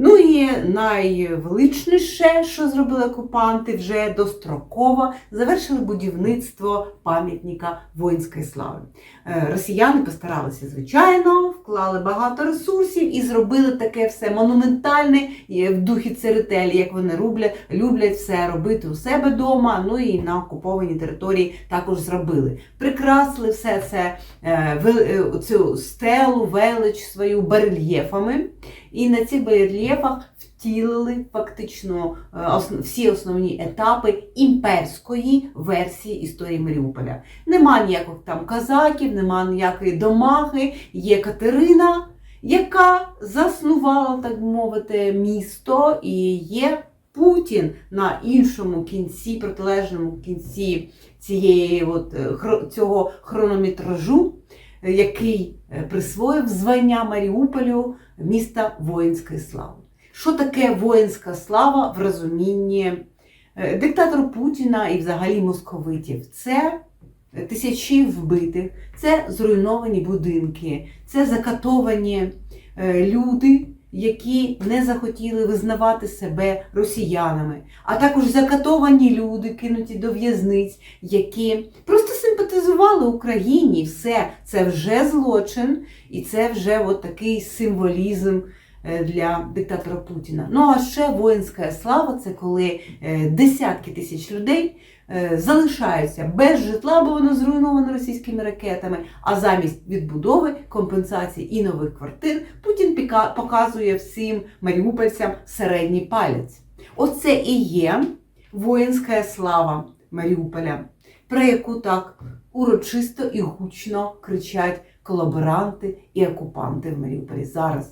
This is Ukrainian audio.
Ну і найвеличніше, що зробили окупанти, вже достроково завершили будівництво пам'ятника воїнської слави. Е, Росіяни постаралися, звичайно, вклали багато ресурсів і зробили таке все монументальне е, в духі церетелі, як вони люблять, люблять все робити у себе вдома. Ну і на окупованій території також зробили. Прикрасили все це е, цю стелу, велич свою барельєфами. І на цих барельєфах втілили фактично е, всі основні етапи імперської версії історії Маріуполя. Нема ніяких там казаків, нема ніякої домахи. Є Катерина, яка заснувала, так би мовити, місто, і є Путін на іншому кінці, протилежному кінці цієї от, е, цього хронометражу, е, який присвоїв звання Маріуполю міста воїнської слави. Що таке воїнська слава в розумінні е, диктатора Путіна і взагалі московитів? Це тисячі вбитих, це зруйновані будинки, це закатовані е, люди, які не захотіли визнавати себе росіянами, а також закатовані люди, кинуті до в'язниць, які просто симпатизували Україні. Все це вже злочин, і це вже от такий символізм для диктатора Путіна. Ну а ще воїнська слава це коли е, десятки тисяч людей е, залишаються без житла, бо воно зруйновано російськими ракетами. А замість відбудови, компенсації і нових квартир Путін показує всім маріупольцям середній палець. Оце і є воїнська слава Маріуполя, про яку так урочисто і гучно кричать колаборанти і окупанти в Маріуполі зараз.